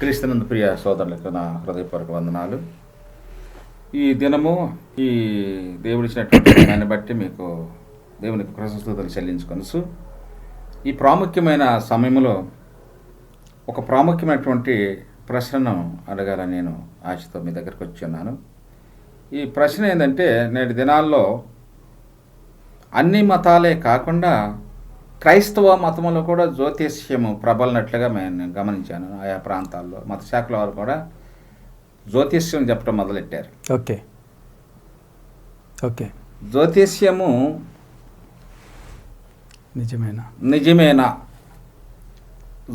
క్రీస్తునందు ప్రియ సోదరులకు నా హృదయపూర్వక వందనాలు. ఈ దినము ఈ దేవుడిచ్చినటువంటి దాన్ని బట్టి మీకు దేవునికి కృతజ్ఞతలు చెల్లించుకొనసు ఈ ప్రాముఖ్యమైన సమయంలో ఒక ప్రాముఖ్యమైనటువంటి ప్రశ్నను అడగాలని నేను ఆశతో మీ దగ్గరకు వచ్చి ఉన్నాను. ఈ ప్రశ్న ఏంటంటే నేటి దినాల్లో అన్ని మతాలే కాకుండా క్రైస్తవ మతంలో కూడా జ్యోతిష్యము ప్రబలినట్లుగా నేను గమనించాను ఆయా ప్రాంతాల్లో. మత శాఖల వారు కూడా జ్యోతిష్యం చెప్పడం మొదలెట్టారు. ఓకే. ఓకే. జ్యోతిష్యము నిజమేనా? నిజమేనా?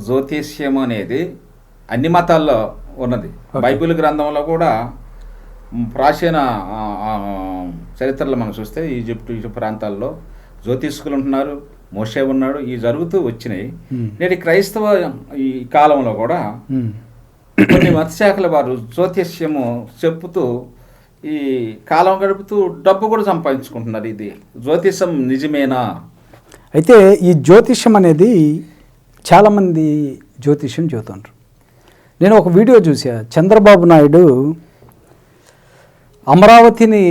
జ్యోతిష్యం అనేది అన్ని మతాల్లో ఉన్నది. బైబిల్ గ్రంథంలో కూడా ప్రాచీన చరిత్రలో మనం చూస్తే ఈజిప్ట్ ఈజిప్ట్ ప్రాంతాల్లో జ్యోతిష్కులు ఉంటున్నారు. మోషే ఉన్నాడు ఈ జరుగుతూ వచ్చినాయి. నేటి క్రైస్తవ ఈ కాలంలో కూడా. కొన్ని మతశాఖల వారు జ్యోతిష్యము చెప్పుతూ ఈ కాలం గడుపుతూ డబ్బు కూడా సంపాదించుకుంటున్నారు ఇది. జ్యోతిషం నిజమేనా? అయితే ఈ జ్యోతిష్యం అనేది చాలామంది జ్యోతిష్యం చెబుతుంటారు నేను ఒక వీడియో చూసా చంద్రబాబు నాయుడు అమరావతిని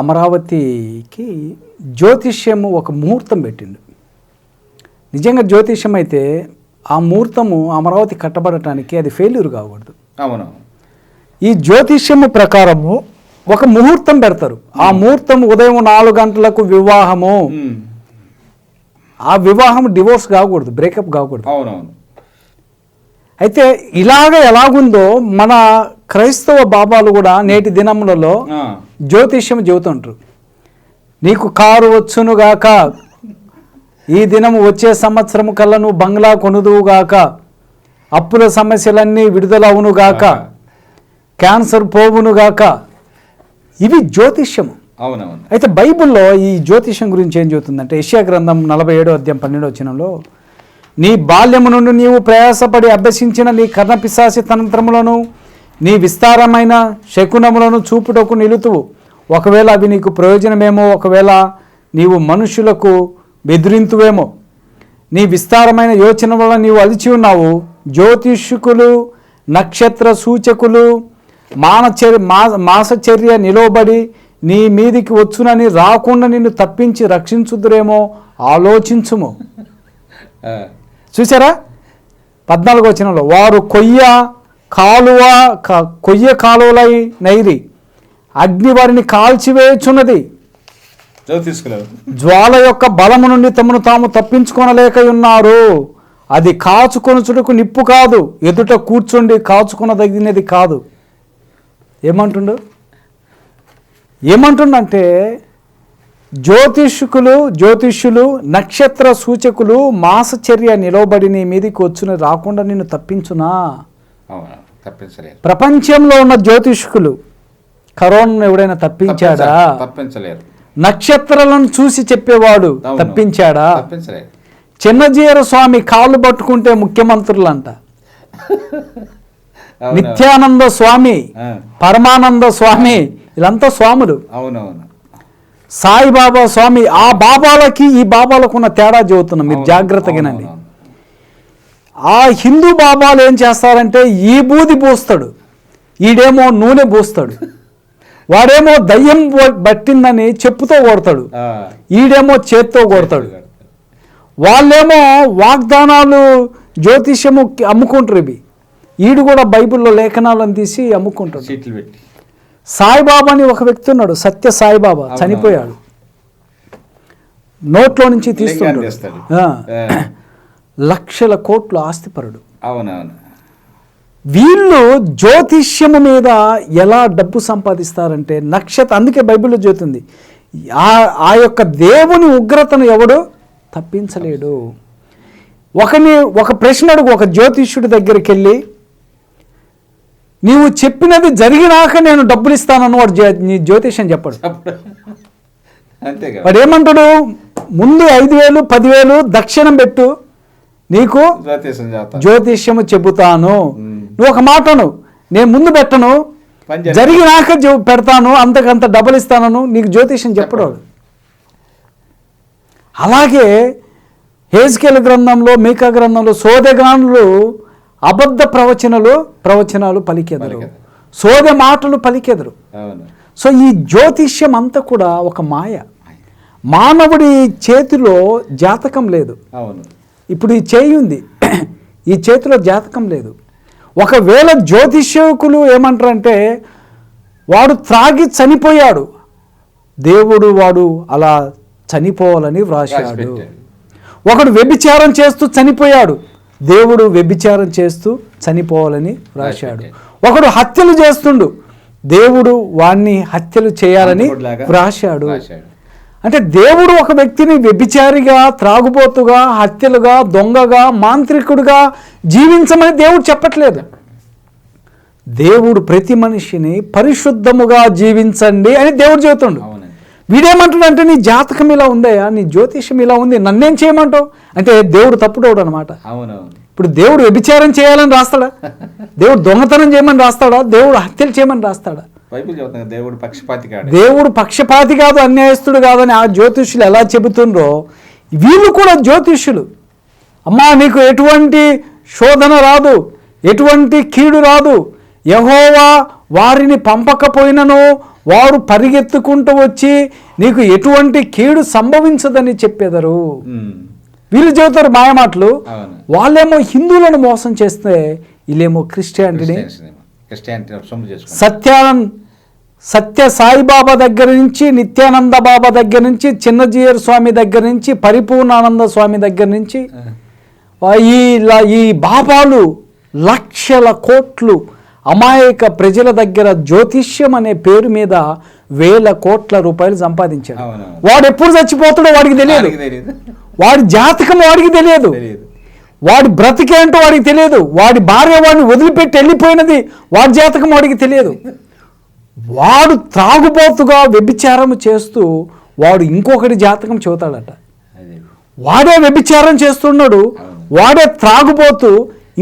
అమరావతికి జ్యోతిష్యము ఒక ముహూర్తం పెట్టిండు. నిజంగా జ్యోతిష్యం అయితే ఆ ముహూర్తము అమరావతి కట్టబడటానికి అది ఫెయిల్యూర్ కాకూడదు. అవును. ఈ జ్యోతిష్యము ప్రకారము ఒక ముహూర్తం పెడతారు. ఆ ముహూర్తం ఉదయం నాలుగు గంటలకు వివాహము. ఆ వివాహం డివోర్స్ కాకూడదు బ్రేకప్ కాకూడదు. అవునవును. అయితే ఇలాగ ఎలాగుందో మన క్రైస్తవ బాబాలు కూడా నేటి దినములలో జ్యోతిష్యం చెబుతుంటారు నీకు కారు వచ్చునుగాక ఈ దినం వచ్చే సంవత్సరం కల్లా నువ్వు బంగ్లా కొనుదువుగాక అప్పుల సమస్యలన్నీ విడుదలవునుగాక క్యాన్సర్ పోవునుగాక ఇవి జ్యోతిష్యము. అవునవును. అయితే బైబిల్లో ఈ జ్యోతిషం గురించి ఏం చెబుతుందంటే యెషయా గ్రంథం నలభై ఏడో అధ్యాయం పన్నెండో వచనంలో నీ బాల్యము నుండి నీవు ప్రయాసపడి అభ్యసించిన నీ కర్ణపిశాసి తంత్రములను నీ విస్తారమైన శకునములను చూపుటకు నిలుతువు. ఒకవేళ అవి నీకు ప్రయోజనమేమో ఒకవేళ నీవు మనుషులకు బెదిరింతువేమో. నీ విస్తారమైన యోచన వల్ల నీవు అలిచి ఉన్నావు. జ్యోతిష్కులు నక్షత్ర సూచకులు మానచర్య మా మాసచర్య నిలవబడి నీ మీదికి వచ్చునని రాకుండా నిన్ను తప్పించి రక్షించుదురేమో ఆలోచించుము. చూసారా పద్నాలుగు వచనంలో వారు కొయ్య కాలువ కొయ్య కాలువలై నైరి. అగ్ని వారిని కాల్చివేయుచున్నది. జ్యోతిష్కులు జ్వాల యొక్క బలము నుండి తమను తాము తప్పించుకొనలేక ఉన్నారు అది కాచుకొనుచుటకు నిప్పు కాదు ఎదుట కూర్చుండి కాచుకొనదగినది కాదు. ఏమంటుండు? ఏమంటుండంటే జ్యోతిష్కులు జ్యోతిష్యులు నక్షత్ర సూచకులు మాసచర్య నిలవబడి నీ మీదికి వచ్చుని రాకుండా నిన్ను తప్పించునా? అవును? తప్పించలేరు ప్రపంచంలో ఉన్న జ్యోతిష్కులు కరోనాను ఎవడైనా తప్పించాడా? తప్పించ- తప్పించలేరు నక్షత్రాలను చూసి చెప్పేవాడు. తప్పించాడా? చిన్నజీర స్వామి కాళ్ళు పట్టుకుంటే ముఖ్యమంత్రులంట. నిత్యానంద స్వామి పరమానంద స్వామి వీళ్ళంతా స్వాములు. అవునవును. సాయిబాబా స్వామి ఆ బాబాలకి ఈ బాబాలకు ఉన్న తేడా చెబుతున్నాం మీరు జాగ్రత్తగానండి. ఆ హిందూ బాబాలు ఏం చేస్తారంటే ఈ బూది పూస్తాడు. ఈడేమో నూనె పూస్తాడు. వాడేమో దయ్యం పట్టిందని చెప్పుతో కొడతాడు. ఈడేమో చేత్తో కొడతాడు. వాళ్ళేమో వాగ్దానాలు జ్యోతిష్యము అమ్ముకుంటారు ఇవి. ఈడు కూడా బైబిల్లో లేఖనాలను తీసి అమ్ముకుంటాడు. సాయిబాబా అని ఒక వ్యక్తి ఉన్నాడు సత్య సాయిబాబా. చనిపోయాడు. నోట్లో నుంచి. ఆ, లక్షల కోట్ల ఆస్తిపరుడు. అవునవును. వీళ్ళు జ్యోతిష్యము మీద ఎలా డబ్బు సంపాదిస్తారంటే నక్షత్ర అందుకే బైబిల్లో జ్యోతుంది ఆ యొక్క దేవుని ఉగ్రతను ఎవడు తప్పించలేడు. ఒకని ఒక ప్రశ్న అడుగు ఒక జ్యోతిష్యుడి దగ్గరికి వెళ్ళి నీవు చెప్పినది జరిగినాక నేను డబ్బులు ఇస్తానని వాడు జ్యో- నీ జ్యోతిష్యం చెప్పడు. వాడు ఏమంటాడు? ముందు ఐదు వేలు పదివేలు దక్షిణం పెట్టు నీకు జ్యోతిష్యము చెబుతాను. నువ్వు ఒక మాటను నేను ముందు పెట్టను. జరిగినాక పెడతాను అంతకంత డబ్బులు ఇస్తానను. నీకు జ్యోతిష్యం చెప్పడు. అలాగే హేజ్కేల్ గ్రంథంలో మీకా గ్రంథంలో సోదగానులు అబద్ధ ప్రవచనలు ప్రవచనాలు పలికెదరు. సోదె మాటలు పలికెదరు. సో ఈ జ్యోతిష్యం అంతా కూడా ఒక మాయ. మానవుడి చేతిలో జాతకం లేదు. ఇప్పుడు ఈ చేయి ఉంది. ఈ చేతిలో జాతకం లేదు. ఒకవేళ జ్యోతిష్యకులు ఏమంటారంటే వాడు త్రాగి చనిపోయాడు దేవుడు వాడు అలా చనిపోవాలని వ్రాశాడు. ఒకడు వ్యభిచారం చేస్తూ చనిపోయాడు దేవుడు వ్యభిచారం చేస్తూ చనిపోవాలని వ్రాశాడు. ఒకడు హత్యలు చేస్తుండు దేవుడు వాణ్ణి హత్యలు చేయాలని వ్రాశాడు రాశాడు. అంటే దేవుడు ఒక వ్యక్తిని వ్యభిచారిగా త్రాగుబోతుగా హత్యలుగా దొంగగా మాంత్రికుడుగా జీవించమని దేవుడు చెప్పట్లేదు. దేవుడు ప్రతి మనిషిని పరిశుద్ధముగా జీవించండి అని దేవుడు చెబుతుండు. వీడేమంటాడంటే నీ జాతకం ఇలా ఉందయ్యా నీ జ్యోతిషం ఇలా ఉంది నన్నేం చేయమంటావు? అంటే దేవుడు తప్పుడోడు అనమాట ఇప్పుడు దేవుడు వ్యభిచారం చేయాలని రాస్తాడా? దేవుడు దొంగతనం చేయమని రాస్తాడా? దేవుడు హత్యలు చేయమని రాస్తాడా? బైబిల్ చెబుతుంది దేవుడు పక్షపాతి కాడు దేవుడు పక్షపాతి కాదు అన్యాయస్తుడు కాదని ఆ జ్యోతిష్యులు ఎలా చెబుతుండ్రో వీళ్ళు కూడా జ్యోతిష్యులు. అమ్మా నీకు ఎటువంటి శోధన రాదు ఎటువంటి కీడు రాదు. యహోవా వారిని పంపకపోయినను వారు పరిగెత్తుకుంటూ వచ్చి నీకు ఎటువంటి కీడు సంభవించదని చెప్పేదరు. వీళ్ళు చెబుతారు మాయమాటలు వాళ్ళేమో హిందువులను మోసం చేస్తే వీళ్ళేమో క్రిస్టియానిటీని క్రిస్టియన్స్ సత్య సాయిబాబా దగ్గర నుంచి నిత్యానంద బాబా దగ్గర నుంచి చిన్నజీయర్ స్వామి దగ్గర నుంచి పరిపూర్ణానంద స్వామి దగ్గర నుంచి ఈ ఈ బాబాలు లక్షల కోట్లు అమాయక ప్రజల దగ్గర జ్యోతిష్యం అనే పేరు మీద వేల కోట్ల రూపాయలు సంపాదించాడు. వాడు ఎప్పుడు చచ్చిపోతాడో వాడికి తెలియదు. వాడి జాతకం వాడికి తెలియదు. తెలియదు. వాడి బ్రతికేంటో వాడికి తెలియదు. వాడి భార్య వాడిని వదిలిపెట్టి వెళ్ళిపోయినది వాడి జాతకం వాడికి తెలియదు. వాడు త్రాగుబోతుగా వ్యభిచారం చేస్తూ వాడు ఇంకొకటి జాతకం చెబుతాడట. వాడే వ్యభిచారం చేస్తున్నాడు వాడే త్రాగుబోతూ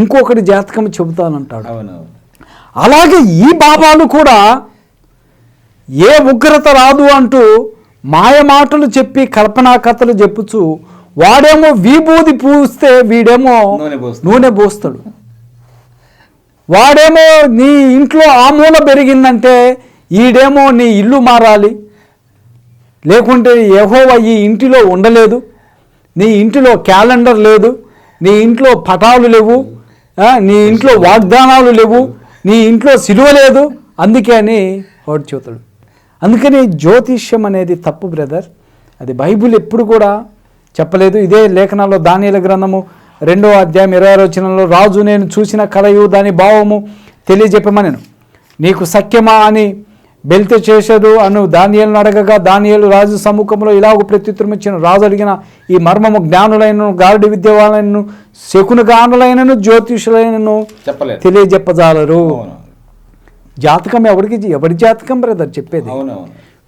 ఇంకొకటి జాతకం చెబుతానంటాడు. అలాగే ఈ బాబాలు కూడా ఏ ఉగ్రత రాదు అంటూ మాయ మాటలు చెప్పి కల్పనా కథలు చెప్పుచు వాడేమో విభూది పూస్తే వీడేమో నూనె పోస్తాడు. వాడేమో నీ ఇంట్లో ఆమూల పెరిగిందంటే ఈడేమో నీ ఇల్లు మారాలి. లేకుంటే యెహోవ ఈ ఇంటిలో ఉండలేదు. నీ ఇంటిలో క్యాలెండర్ లేదు. నీ ఇంట్లో పటాలు లేవు. నీ ఇంట్లో వాగ్దానాలు లేవు. నీ ఇంట్లో సిలువ లేదు. అందుకే అని వాడు చూతాడు అందుకని జ్యోతిష్యం అనేది తప్పు బ్రదర్. అది బైబిల్ ఎప్పుడు కూడా చెప్పలేదు. ఇదే లేఖనాల్లో దానియల గ్రంథము రెండో అధ్యాయం ఇరవై ఆరో వచనంలో రాజు నేను చూసిన కలయు దాని భావము తెలియజెప్పమనెను. నీకు సఖ్యమా అని బెల్తె చేసేదు అను దానియేలును అడగగా దానియేలు రాజు సముఖంలో ఇలాగ ప్రత్యుత్తరం ఇచ్చిన. రాజు అడిగిన ఈ మర్మము జ్ఞానులైనను గారుడి విద్యవాలైనను శకున గానులైనను జ్యోతిషులైనను చెప్పలేదు. తెలియజెప్పజాలరు. జాతకం ఎవరికి ఎవరి జాతకం బ్రదర్ చెప్పేది?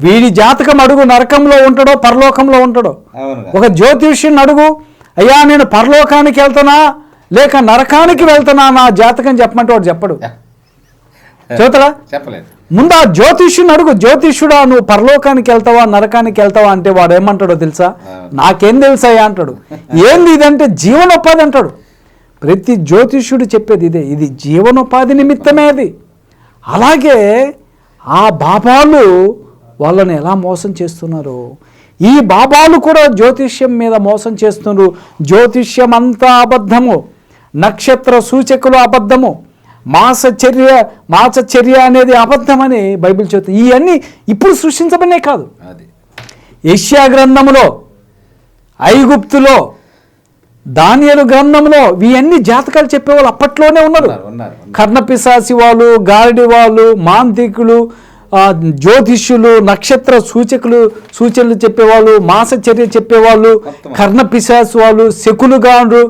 వీడి జాతకం అడుగు నరకంలో ఉంటాడో పరలోకంలో ఉంటాడో? ఒక జ్యోతిష్యుని అడుగు అయ్యా నేను పరలోకానికి వెళ్తానా లేక నరకానికి వెళ్తానా నా జాతకం చెప్పమంటే వాడు చెప్పడు. చెబుతాడా చెప్పలేదు. ముందు ఆ జ్యోతిష్యుని అడుగు. జ్యోతిష్యుడా నువ్వు పరలోకానికి వెళ్తావా నరకానికి వెళ్తావా అంటే వాడు ఏమంటాడో తెలుసా? నాకేం తెలుసాయా అంటాడు. ఏంది ఇదంటే జీవనోపాధి అంటాడు. ప్రతి జ్యోతిష్యుడు చెప్పేది ఇదే. ఇది జీవనోపాధి నిమిత్తమే అది. అలాగే ఆ బాబాలు వాళ్ళని ఎలా మోసం చేస్తున్నారు ఈ బాబాలు కూడా జ్యోతిష్యం మీద మోసం చేస్తున్నారు. జ్యోతిష్యం అంతా అబద్ధము. నక్షత్ర సూచకులు అబద్ధము. మాసచర్య మాసచర్య అనేది అబద్ధమని బైబిల్ చెబుతుంది. ఇవన్నీ ఇప్పుడు సృష్టించబడినే కాదు. అది. ఏషియా గ్రంథములో ఐగుప్తులో దానియలు గ్రంథంలో ఇవన్నీ జాతకాలు చెప్పేవాళ్ళు అప్పట్లోనే ఉన్నారు. కర్ణపిశాసి వాళ్ళు గారడి వాళ్ళు మాంత్రికులు ఆ, జ్యోతిష్యులు నక్షత్ర సూచకులు సూచనలు చెప్పేవాళ్ళు మాసచర్య చెప్పేవాళ్ళు మొత్తం. కర్ణపిశాసి వాళ్ళు శకులుగాండ్రు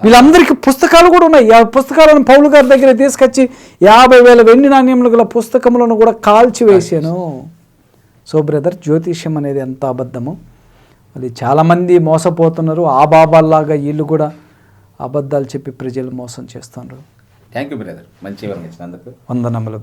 వీళ్ళందరికీ పుస్తకాలు కూడా ఉన్నాయి. ఆ పుస్తకాలను పౌలు గారి దగ్గర తీసుకొచ్చి యాభై వేల వెండి నాణ్యములు గల పుస్తకములను కూడా కాల్చి వేసాను సో బ్రదర్ జ్యోతిష్యం అనేది ఎంత అబద్ధము. అది చాలామంది మోసపోతున్నారు. ఆ బాబాల్లాగా వీళ్ళు కూడా అబద్ధాలు చెప్పి ప్రజలు మోసం చేస్తున్నారు థ్యాంక్ యూ బ్రదర్ మంచి వివరణ ఇచ్చినందుకు. వందనములు.